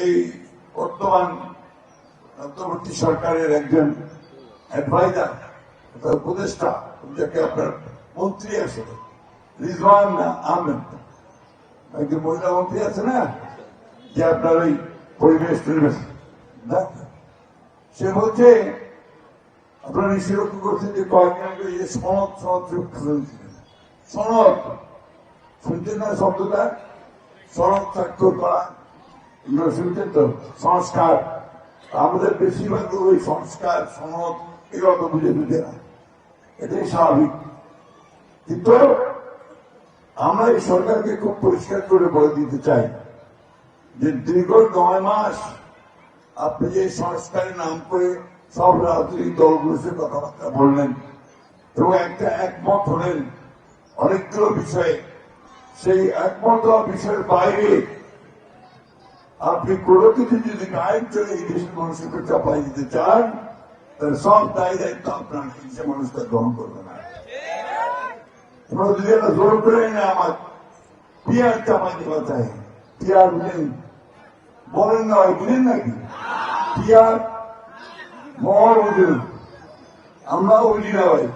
এই বর্তমান অন্তর্বর্তী সরকারের একজন অ্যাডভাইজার উপদেষ্টা যাকে আপনার মন্ত্রী আছে রিজওয়ান আহমেদ। একজন মহিলা মন্ত্রী আছে না যে আপনার ওই পরিবেশ পরিবেশ। সে বলছে, আপনারা নিশ্চয় লক্ষ্য করছেন যে কয়েকদিন আগে যে সনদ সনদ সনদ শুনছেন না শব্দটা? সনদ স্বাক্ষর করা। শুনছেন তো, সংস্কার। আমাদের বেশিরভাগ ওই সংস্কার, সনদ এগুলো তো বুঝে বুঝে না। এটাই স্বাভাবিক। কিন্তু আমরা এই সরকারকে খুব পরিষ্কার করে বলে দিতে চাই যে দীর্ঘ নয় মাস আপনি যে সংস্কারের নাম করে সব রাজনৈতিক দলগুলোর সাথে কথাবার্তা বললেন এবং একটা একমত হলেন অনেকগুলো বিষয়ে। সেই একমত বিষয়ের বাইরে আপনি কোনো কিছু যদি গায়েব চলে এই দেশের মানুষকে চাপাই দিতে চান, তাহলে সব দায় দায়িত্ব আপনার সে মানুষটা গ্রহণ করবে না। যদি এরা জোর করে না আমার পিয়ার চাপাই দেওয়া চাই। পিয়ার বুঝেন বলেন না ভাই বুঝেন নাকি? পিয়ার মহর বুঝুন আমরাও বুঝি না ভাই।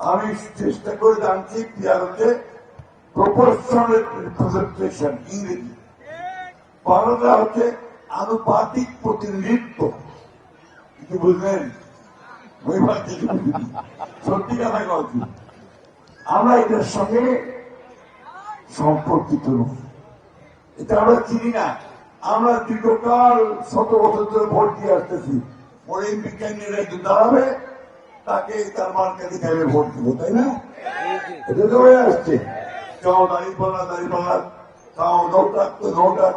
আমি চেষ্টা করে জানছি পিয়ার হচ্ছে প্রপোর্শনাল রিপ্রেজেন্টেশন ইংরেজি। বাংলা হচ্ছে আনুপাতিক প্রতিনিধিত্ব। কি বুঝলেন সত্যি কথা বলছি আমরা এটার সঙ্গে সম্পর্কিত এটা আমরা চিনি না। আমরা দীর্ঘকাল, শত বছর ধরে ভোট দিয়ে আসতেছি। পরে ক্যান্ডিডেট একজন দাঁড়াবে, তাকে তার মার্কে দেখাবে ভোট দিব, তাই না? এটা তো হয়ে আসছে। কাউ দাঁড়িয়ে পাল্লা দাঁড়িয়ে পাল্লা কাউ নৌটাক তো নৌটাক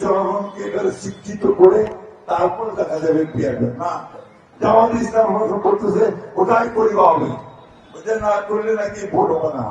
জনগণকে এবারে শিক্ষিত করে তারপরে দেখা যাবে বিয়ে না, জামাত ইসলাম বলতেছে, ওটাই করি হবে। ওটা না করলে নাকি ভোট হবে না।